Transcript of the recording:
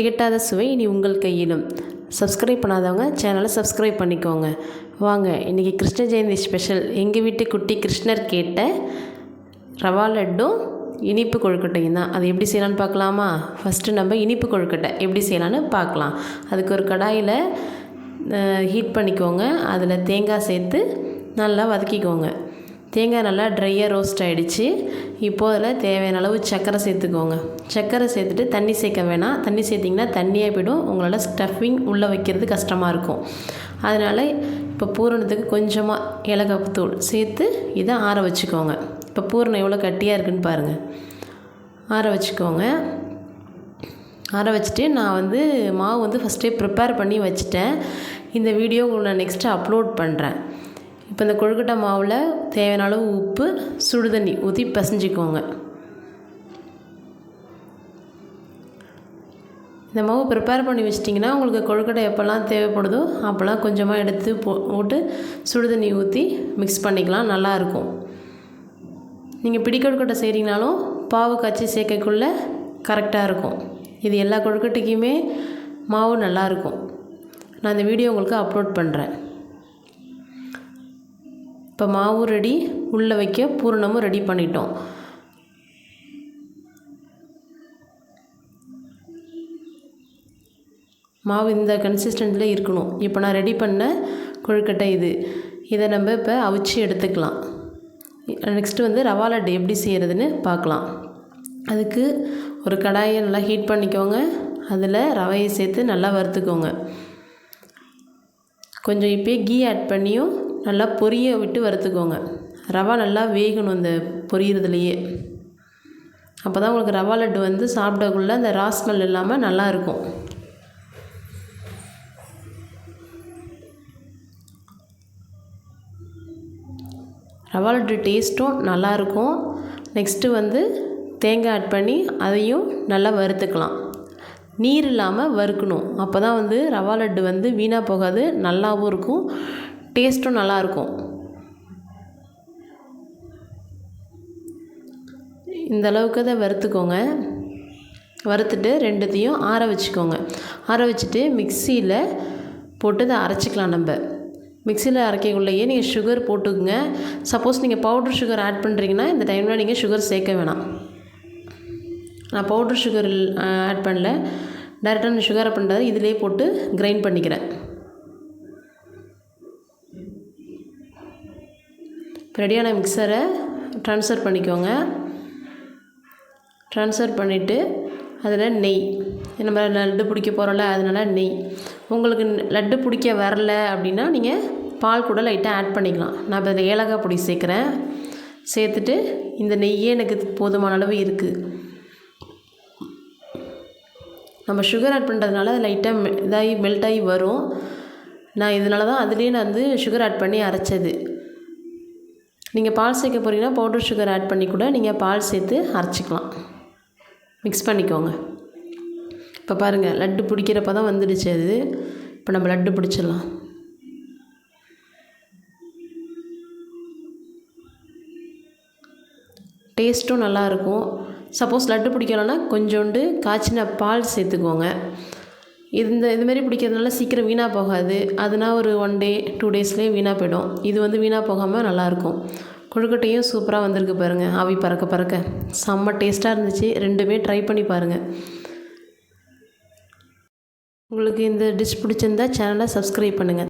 திகட்டாத சுவை இனி உங்கள் கையிலும். சப்ஸ்கிரைப் பண்ணாதவங்க சேனலை சப்ஸ்கிரைப் பண்ணிக்கோங்க. வாங்க இன்றைக்கி கிருஷ்ண ஜெயந்தி ஸ்பெஷல் எங்கள் வீட்டு குட்டி கிருஷ்ணர் கேட்ட ரவா லட்டும் இனிப்பு கொழுக்கட்டையும் தான். அது எப்படி செய்யலான்னு பார்க்கலாமா? ஃபஸ்ட்டு நம்ம இனிப்பு கொழுக்கட்டை எப்படி செய்யலான்னு பார்க்கலாம். அதுக்கு ஒரு கடாயில் ஹீட் பண்ணிக்கோங்க. அதில் தேங்காய் சேர்த்து நல்லா வதக்கிக்கோங்க. தேங்காய் நல்லா ட்ரையாக ரோஸ்ட் ஆகிடுச்சு இப்போது அதில் தேவையான அளவு சர்க்கரை சேர்த்துக்கோங்க. சர்க்கரை சேர்த்துட்டு தண்ணி சேர்க்க வேணாம். தண்ணி சேர்த்திங்கன்னா தண்ணியாக போய்டும். உங்களால் ஸ்டஃபிங் உள்ளே வைக்கிறது கஷ்டமாக இருக்கும். அதனால் இப்போ பூரணத்துக்கு கொஞ்சமாக ஏலக்காய் தூள் சேர்த்து இதை ஆற வச்சுக்கோங்க. இப்போ பூரணம் எவ்வளோ கட்டியாக இருக்குன்னு பாருங்கள் ஆற வச்சுக்கோங்க. ஆற வச்சுட்டு நான் வந்து மாவு வந்து ஃபஸ்ட்டே ப்ரிப்பேர் பண்ணி வச்சுட்டேன். இந்த வீடியோ நான் நெக்ஸ்ட்டு அப்லோட் பண்ணுறேன் இப்போ இந்த கொழுக்கட்டை மாவில் தேவையான அளவு உப்பு சுடுதண்ணி ஊற்றி பசைஞ்சிக்கோங்க. இந்த மாவு ப்ரிப்பேர் பண்ணி வச்சிட்டிங்கன்னா உங்களுக்கு கொழுக்கட்டை எப்போல்லாம் தேவைப்படுதோ அப்போல்லாம் கொஞ்சமாக எடுத்து போ போட்டு சுடுதண்ணி ஊற்றி மிக்ஸ் பண்ணிக்கலாம் நல்லாயிருக்கும் நீங்கள் பிடி கொழுக்கட்டை செய்கிறீங்கனாலும் பாவு காய்ச்சி சேர்க்கக்குள்ளே கரெக்டாக இருக்கும். இது எல்லா கொழுக்கட்டைக்குமே மாவு நல்லாயிருக்கும் நான் இந்த வீடியோ உங்களுக்கு அப்லோட் பண்ணுறேன் இப்போ மாவும் ரெடி உள்ளே வைக்க பூரணமும் ரெடி பண்ணிட்டோம். மாவு இந்த கன்சிஸ்டன்ட்டில் இருக்கணும். இப்போ நான் ரெடி பண்ண கொழுக்கட்டை இது. இதை நம்ம இப்போ அவிச்சு எடுத்துக்கலாம். நெக்ஸ்ட்டு வந்து ரவா லட்டு எப்படி செய்கிறதுன்னு பார்க்கலாம். அதுக்கு ஒரு கடாயை நல்லா ஹீட் பண்ணிக்கோங்க. அதில் ரவையை சேர்த்து நல்லா வறுத்துக்கோங்க. கொஞ்சம் இப்போயே கீ ஆட் பண்ணியும் நல்லா பொரிய விட்டு வறுத்துக்கோங்க. ரவா நல்லா வேகணும் அந்த பொரியறதுலையே. அப்போ தான் உங்களுக்கு ரவா லட்டு வந்து சாப்பிடக்குள்ள அந்த ராஸ்மெல் இல்லாமல் நல்லாயிருக்கும் ரவா லட்டு டேஸ்ட்டும் நல்லாயிருக்கும் நெக்ஸ்ட்டு வந்து தேங்காய் ஆட் பண்ணி அதையும் நல்லா வறுத்துக்கலாம். நீர் இல்லாமல் வறுக்கணும். அப்போ தான் வந்து ரவா லட்டு வந்து வீணாக போகாது. நல்லாவும் இருக்கும். டேஸ்ட்டும் நல்லாயிருக்கும். இந்த அளவுக்கு தான் வறுத்துக்கோங்க. வறுத்துட்டு ரெண்டுத்தையும் ஆற வச்சுக்கோங்க. ஆற வச்சுட்டு மிக்சியில் போட்டு அதை அரைச்சிக்கலாம் நம்ம. மிக்சியில் அரைக்கக்குள்ளேயே நீங்கள் சுகர் போட்டுக்குங்க. சப்போஸ் நீங்கள் பவுட்ரு சுகர் ஆட் பண்ணுறீங்கன்னா இந்த டைமில் நீங்கள் சுகர் சேர்க்க வேணாம். நான் பவுட்ரு சுகர் ஆட் பண்ணல. டேரெக்டாக நான் சுகரை பண்ணுறது இதிலே போட்டு கிரைண்ட் பண்ணிக்கிறேன். ரெடியான மிக்சரை ட்ரான்ஸ்ஃபர் பண்ணிக்கோங்க. ட்ரான்ஸ்ஃபர் பண்ணிவிட்டு அதில் நெய். நம்ம லட்டு பிடிக்க போகிறோம்ல அதனால் நெய். உங்களுக்கு லட்டு பிடிக்க வரல அப்படின்னா நீங்கள் பால் கூட லைட்டாக ஆட் பண்ணிக்கலாம். நான் இப்போ இதில் ஏலக்காய் பொடி சேர்க்குறேன். சேர்த்துட்டு இந்த நெய்யே எனக்கு போதுமான அளவு இருக்குது நம்ம சுகர் ஆட் பண்ணுறதுனால அது லைட்டாக இதாகி மெல்ட் ஆகி வரும். நான் இதனால தான் அதுலேயே நான் வந்து சுகர் ஆட் பண்ணி அரைச்சது. நீங்கள் பால் சேர்க்க போகிறீங்கன்னா பவுடர் சுகர் ஆட் பண்ணி கூட நீங்கள் பால் சேர்த்து அரைச்சிக்கலாம். மிக்ஸ் பண்ணிக்கோங்க. இப்போ பாருங்கள் லட்டு பிடிக்கிறப்ப தான் வந்துடுச்சு அது. இப்போ நம்ம லட்டு பிடிச்சிடலாம். டேஸ்ட்டும் நல்லாயிருக்கும் சப்போஸ் லட்டு பிடிக்கலன்னா கொஞ்சோண்டு காய்ச்சின பால் சேர்த்துக்கோங்க. இந்த இதுமாரி பிடிக்கிறதுனால சீக்கிரம் வீணாக போகாது. அதுனா ஒரு ஒன் டே டூ டேஸ்லேயே வீணாக போயிடும். இது வந்து வீணாக போகாமல் நல்லாயிருக்கும் கொழுக்கட்டையும் சூப்பராக வந்திருக்கு பாருங்கள் ஆவி பறக்க பறக்க. செம்ம டேஸ்ட்டாக இருந்துச்சு. ரெண்டுமே ட்ரை பண்ணி பாருங்கள் உங்களுக்கு இந்த டிஷ் பிடிச்சிருந்தா சேனலை சப்ஸ்கிரைப் பண்ணுங்கள்